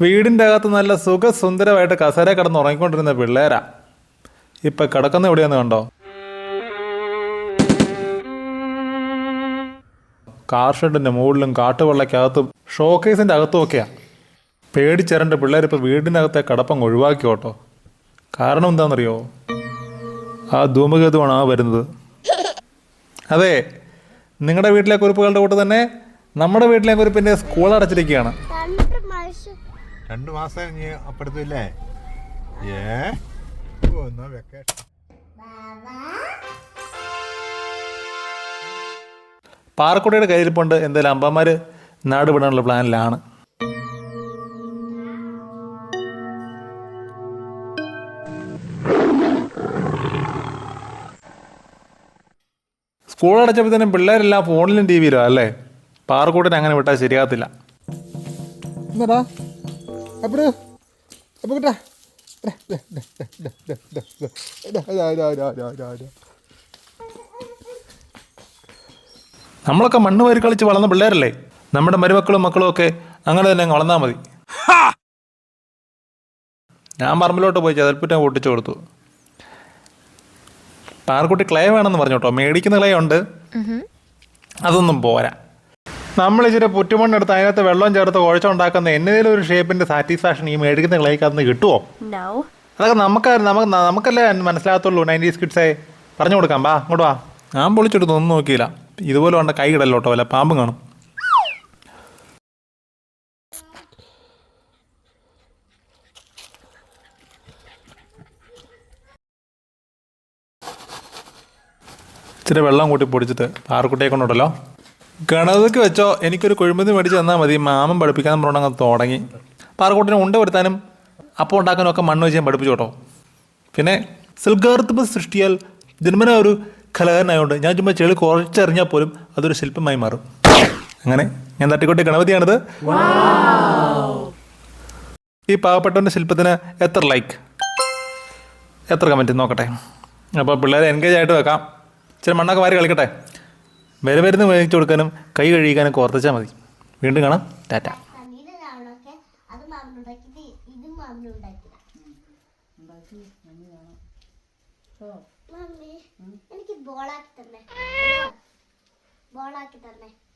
വീടിന്റെ അകത്ത് നല്ല സുഖസുന്ദരമായിട്ട് കസേര കിടന്ന് ഉറങ്ങിക്കൊണ്ടിരുന്ന പിള്ളേരാ. ഇപ്പൊ കിടക്കുന്ന എവിടെയെന്ന് കണ്ടോ? കാർ ഷെഡിന്റെ മുകളിലും കാട്ടുവെള്ളക്കകത്തും ഷോക്കേസിന്റെ അകത്തും ഒക്കെയാ. പേടിച്ചരണ്ട് പിള്ളേർ ഇപ്പോൾ വീടിനകത്തെ കടപ്പം ഒഴിവാക്കി കേട്ടോ കാരണം എന്താണെന്നറിയോ ആ ധൂമകേതുവാണ് ആ വരുന്നത്. അതെ നിങ്ങളുടെ വീട്ടിലെ കുറിപ്പുകളുടെ കൂട്ട് തന്നെ നമ്മുടെ വീട്ടിലെ കുറിപ്പിന്റെ സ്കൂൾ അടച്ചിരിക്കുകയാണ്. രണ്ട് മാസം ഇനി അപ്പുറത്തില്ലേ ഏ? എന്നാ വെക്കേഷൻ പാറക്കുട്ടിയുടെ പോണ്ട് എന്തായാലും അമ്പന്മാർ നാട് വിടാനുള്ള പ്ലാനിലാണ്. സ്കൂൾ അടച്ചപ്പോൾ തന്നെ പിള്ളേരെല്ലാം ഫോണിലും ടി വിയിലും അല്ലേ പാറക്കൂട്ടിനെ അങ്ങനെ വിട്ടാൽ ശരിയാകത്തില്ല. എന്നാടാ? അപ്പുറ. അപ്പൊ കിട്ടാ നമ്മളൊക്കെ മണ്ണ് വരി കളിച്ച് വളർന്ന പിള്ളേരല്ലേ? നമ്മുടെ മരുമക്കളും മക്കളും ഒക്കെ അങ്ങനെ തന്നെ വളർന്നാ വളർന്നാൽ മതി ഞാൻ പറമ്പിലോട്ട് പോയി ചതൽപ്പുറ്റ പൊട്ടിച്ചു കൊടുത്തു. പാർക്കുട്ടി ക്ലേ വേണമെന്ന് പറഞ്ഞു കേട്ടോ. മേടിക്കുന്ന ക്ലേ ഉണ്ട്. അതൊന്നും പോരാ. നമ്മൾ ഇച്ചിരി പുറ്റുമണ്ണെടുത്ത് അതിനകത്ത് വെള്ളം ചേർത്ത് കുഴച്ചുണ്ടാക്കുന്ന എന്തെങ്കിലും ഒരു ഷേപ്പിന്റെ സാറ്റിസ്ഫാക്ഷൻ ഈ മേടിക്കുന്ന ക്ലേക്കകത്ത് കിട്ടുമോ. അതൊക്കെ നമുക്ക് നമുക്ക് നമുക്കല്ലേ മനസ്സിലാകത്തുള്ളൂ നയന്റീസ് കിഡ്സേ പറഞ്ഞു കൊടുക്കാം ബാ അങ്ങോട്ട് വാ. ഞാൻ പൊളിച്ചെടുത്ത് ഒന്നും നോക്കിയില്ല. ഇതുപോലെ വേണ്ട കൈ ഇടല്ലോ കേട്ടോ വല്ല പാമ്പും കാണും. ഇച്ചിരി വെള്ളം കൂട്ടി പൊടിച്ചിട്ട് പാറക്കുട്ടിയെ കൊണ്ടുണ്ടല്ലോ ഗണതയ്ക്ക് വെച്ചോ എനിക്കൊരു കുഴിമതി മേടിച്ച് തന്നാൽ മതി. മാമൻ പഠിപ്പിക്കാൻ പറഞ്ഞാൽ തുടങ്ങി. പാറക്കൂട്ടിനെ ഉണ്ട വരുത്താനും അപ്പം ഉണ്ടാക്കാനും ഒക്കെ മണ്ണ് വെച്ച് ഞാൻ പഠിപ്പിച്ചു കേട്ടോ. പിന്നെ സിൽഗാർത്ഥമ സൃഷ്ടിയാൽ ജന്മന ഒരു കലാകാരനായതുകൊണ്ട് ഞാൻ ചുമ്മാ ചെളി കുറച്ചറിഞ്ഞാൽ പോലും അതൊരു ശില്പമായി മാറും. അങ്ങനെ ഞാൻ തട്ടിക്കോട്ടെ ഗണപതിയാണിത്. ഈ പാവപ്പെട്ടവന്റെ ശില്പത്തിന് എത്ര ലൈക്ക് എത്ര കമന്റ് നോക്കട്ടെ. അപ്പോൾ പിള്ളേരെ എൻഗേജ് ആയിട്ട് വെക്കാം. ചില മണ്ണൊക്കെ വാരി കളിക്കട്ടെ. വില മരുന്ന് മേടിച്ചു കൊടുക്കാനും കൈ കഴുകാനും ഓർത്തിച്ചാൽ മതി. വീണ്ടും കാണാം. ടാറ്റ. എനിക്ക് ബോളാക്കി തന്നെ. ബോളാക്കി തന്നെ.